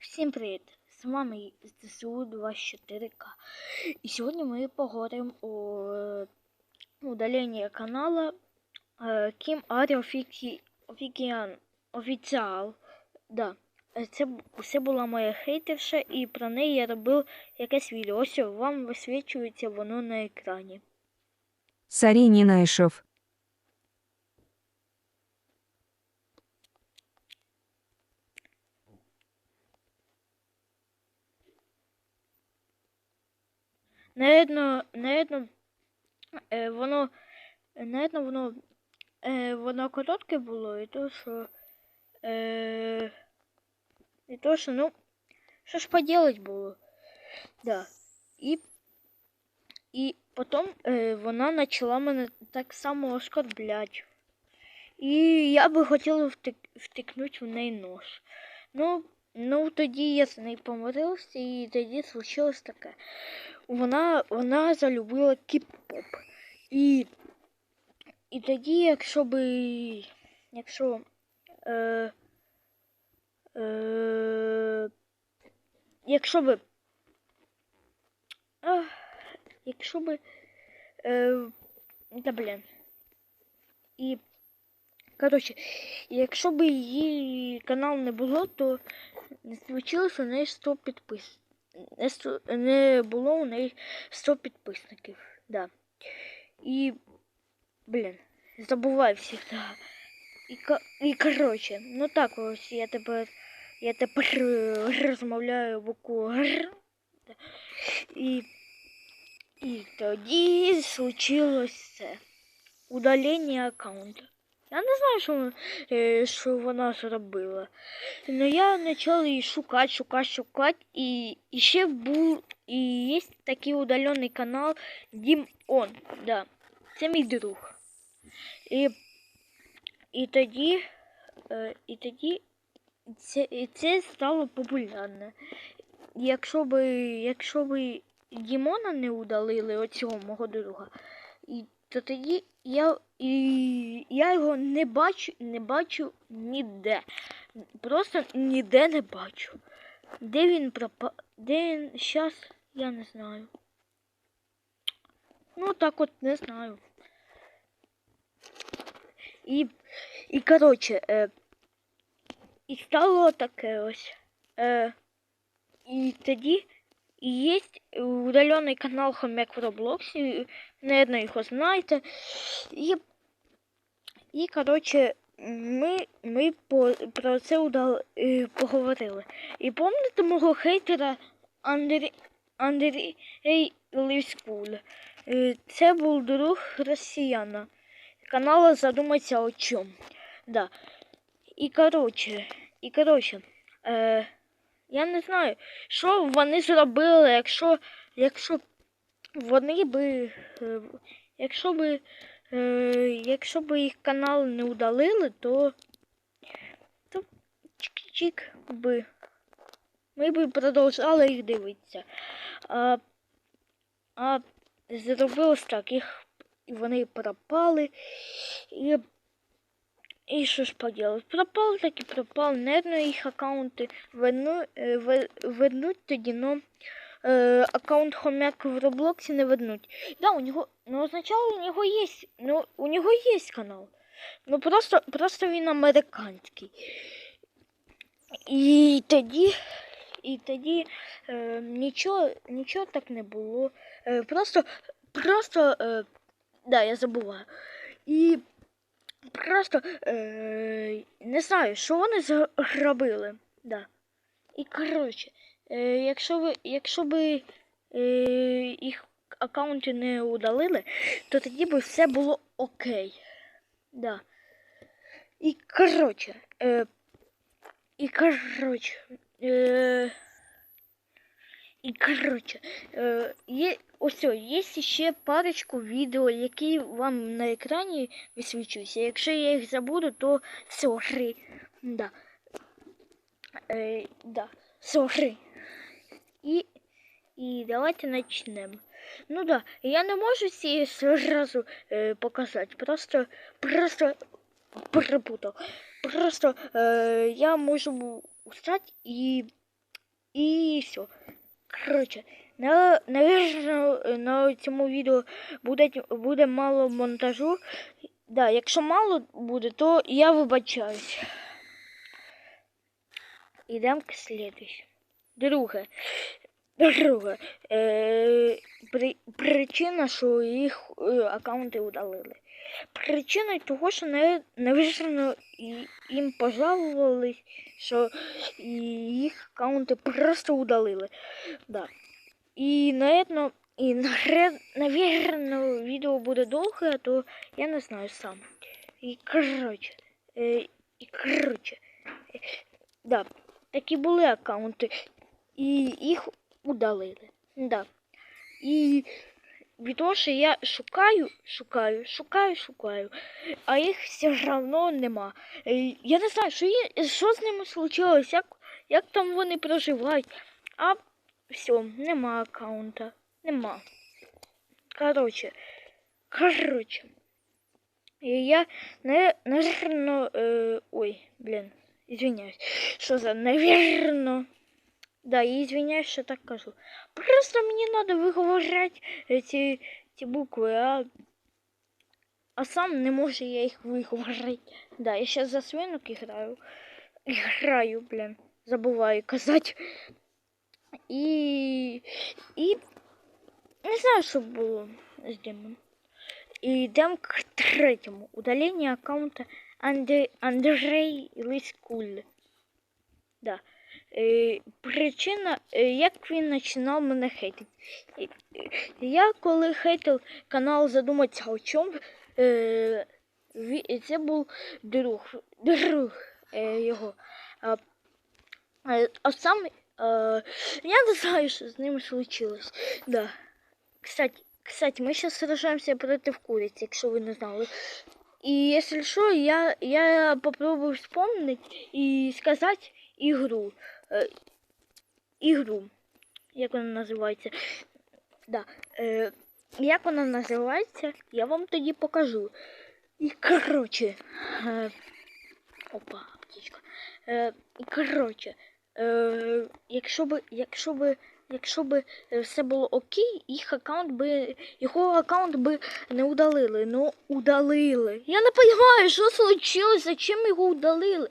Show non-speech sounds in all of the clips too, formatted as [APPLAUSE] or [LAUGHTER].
Всім привіт! З вами ЗСУ 24К. І сьогодні ми поговоримо о удаленні канала е, Кім Арі Офікі... Офікіан... Офіціал. Да. Це, це була моя хейтерша, і про неї я робив якесь відео. Ось вам висвічується воно на екрані. Сарій не. Наверно, наверно, е, воно, наверно, воно, е, воно коротке було, і то, що, е, і то, що, ну, що ж поделать було. Да. І, і потім е, вона почала мене так само оскорблять. І я би хотіла втик, втикнути в неї нож. Ну, ну, тоді я з нею помирився, і тоді случилось таке вона, вона залюбила кіп-поп. І, і тоді, якщо би. Якщо. Е, е, якщо би. Ах, якщо би. Е, та блін. І. Коротше, якщо б її канал не було, то не случилось у неї 100 підписів не, сто- не було у неї 100 підписників. Да. І, блін, забуваю всегда. І, ко- і коротше, ну так ось я тепер, я тепер е, розмовляю букву Р. Да. І, і тоді случилось це. Удалення аккаунта. Я не знаю, що, е, що вона зробила. Ну я почала її шукати, шукати, шукати. І, і ще був і є такий удалений канал Дім Он. Да. Це мій друг. І, і тоді, е, і тоді це, і це стало популярне. Якщо би, якщо би Дімона не удалили оцього мого друга, і, то тоді я, і, я його не бачу, не бачу ніде. Просто ніде не бачу. Де він пропав? Де він зараз, я не знаю. Ну так от не знаю. І, і коротше, е, і стало таке ось. Е, і тоді є удалений канал Хомяк в Роблоксі, наверное, його знаєте. І, і коротше, ми, ми по, про це удал, е, поговорили. І пам'ятаєте мого хейтера Андрій, Андрій Лівскул? Е, Це був друг росіяна. Канала задуматься о чому. Да. І коротше, і коротше, е, я не знаю, що вони зробили, якщо, якщо вони би, е, якщо би, е, якщо би їх канал не удалили, то, то чик-чик би. Ми би продовжали їх дивитися. А, а зробилось так, їх вони пропали. І, і що ж поделать? Пропали так і пропали. Наверно, їх аккаунти е, вернуть тоді, но е, аккаунт хомяк в Роблоксі не вернуть. Да, у нього, ну, спочатку у нього є, ну, у нього є канал. Ну просто, просто він американський. І тоді, і тоді е, нічого, нічого так не було. Е, просто, просто, е, да, я забуваю. І просто е, не знаю, що вони зробили. Да. І коротше, е, якщо ви, якщо би е, їх аккаунти не удалили, то тоді би все було окей. Да. І коротше, е, і коротше, е, і коротше, е, є, ось є ще парочку відео, які вам на екрані висвічуються. Якщо я їх забуду, то сорі. Да. Е, да, сорі. І, і давайте почнемо. Ну да, я не можу всі сразу е, показати. Просто, просто перепутав. Просто е, я можу встати і І все. Коротше, на, на цьому відео буде, буде мало монтажу. Да, якщо мало буде, то я вибачаюсь. Ідемо к слідуючому. Друге. Друге. Е, при, причина, що їх е, аккаунти удалили. Причина того, що не, навірно, і- їм пожалувались, що їх аккаунти просто удалили. Да. І, наверно, і навірно, відео буде довге, то я не знаю сам. І коротше, е, і коротше, е, да, такі були аккаунти, і їх удалили. Да. І від того, що я шукаю, шукаю, шукаю, шукаю, а їх все одно нема. Я не знаю, що, є, що з ними случилось, як, як там вони проживають. А все, нема аккаунта. Нема. Короче. Короче. І я, не, наверно, э, ой, блин, извиняюсь. Что за, наверно. Да, я извиняюсь, что так кажу. Просто мне надо выговорять эти, эти буквы, а, а сам не можу я их выговорить. Да, я сейчас за свинок играю. Играю, блин. Забываю казать. І, і не знаю, що було з Дімом. І йдемо к третьому. Удалення аккаунта Андрей, Андрей Лиськуль. Да. Е, причина, е, як він починав мене хейтити. Я коли хейтив канал Задуматися о чому, е, це був друг, друг його. А, сам я не знаю, що з ним случилось. Да. Кстати, кстати, мы сейчас сражаемся против курицы, якщо ви не знали. И если что, я, я попробую вспомнить и сказать игру. Э, игру. Як вона називається? Да. Е, як вона називається, я вам тоді покажу. І коротше. Е, опа, аптечка. Е, і короче. Е, якщо якщо би, якщо би е, все було окей, їх аккаунт би, його аккаунт би не удалили. Ну, удалили. Я не розумію, що случилось, зачем його удалили.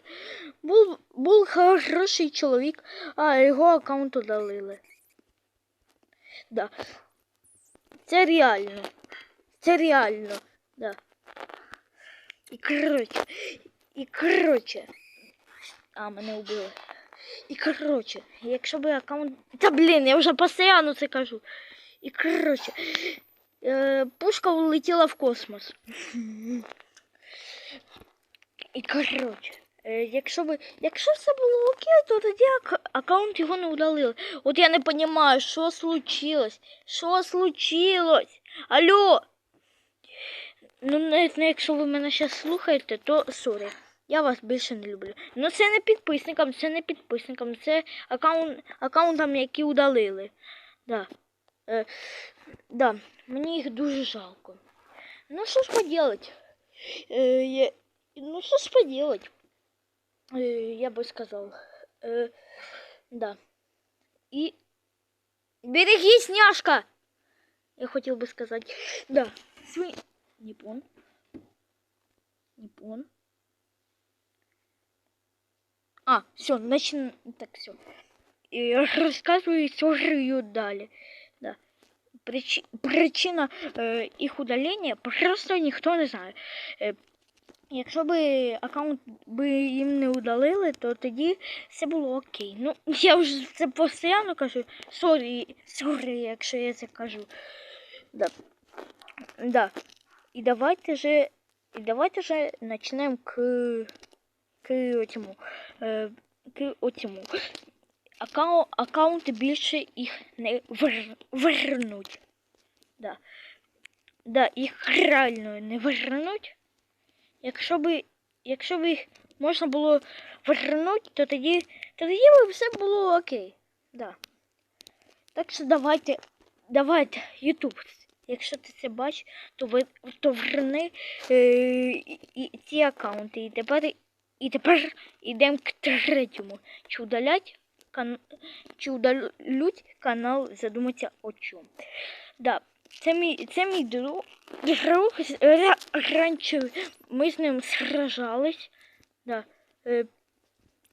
Був, був хороший чоловік, а його аккаунт удалили. Да. Це реально. Це реально. Да. І короче, і короче. А, мене убили. І короче, якщо би аккаунт. Та блін, я вже постійно це кажу. І короче, е, пушка улетіла в космос. І короче, е, якщо би. Якщо все було окей, то тоді ак- аккаунт його не удалили. От я не розумію, що случилось? Що случилось? Алло! Ну, навіть якщо ви мене зараз слухаєте, то сорі. Я вас більше не люблю. Ну це не підписникам, це не підписникам, це аккаунт, аккаунтам, які удалили. Да. Е, да, мені їх дуже жалко. Ну що ж поделать? Е, я, ну що ж поделать? Е, я би сказав. Е, да. І берегись, няшка! Я хотів би сказати. Да. Свій... Ніпон. Ніпон. А, все, начи... Так, все. И рассказываю историю далее. Да. Причи... Причина э, их удаления просто ніхто не знає. Е, якщо би аккаунт би їм не удалили, то тоді все було окей. Ну, [LAUGHS] я вже це постійно кажу. Сорі, сорі, якщо я це кажу. Да. Да. І давайте же, і давайте же начнемо к, к оцьому, е, к оцьому. Аккау, аккаунти більше їх не вер, вернуть. Да. Да, їх реально не вернуть. Якщо би, якщо би їх можна було вернуть, то тоді, то тоді би все було окей. Да. Так що давайте, давайте, Ютуб, якщо ти це бачиш, то ви то верни е, і, і, ці аккаунти. І тепер, і тепер йдемо к третьому. Чи удалять кан... чи удалють канал задуматься о чому. Да, це мій, це мій друг. друг раніше ми з ним сражались. Да. Е,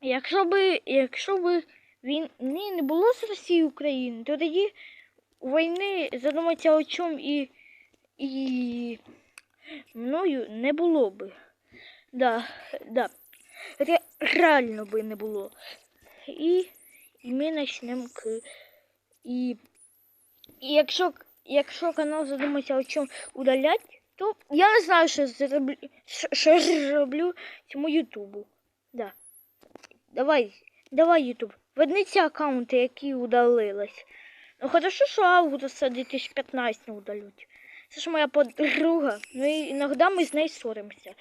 якщо би, якщо би він не, не було з Росії України, то тоді війни задуматься о чому і, і мною не було би. Да, да. Ре, реально би не було. І, і ми почнемо к. І, і якщо, якщо канал задумається о чому удалять, то я не знаю, що зроблю, що, зроблю цьому Ютубу. Да. Давай, давай, Ютуб. Вернися аккаунти, які удалились. Ну хорошо, що Августа 2015 не удалють. Це ж моя подруга. Ну і іноді ми з нею ссоримося.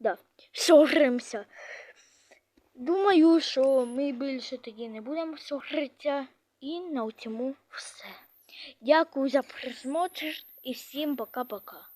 Да, ссоримося. Думаю, що ми більше тоді не будемо сухритися. І на цьому все. Дякую за просмотр і всім пока-пока.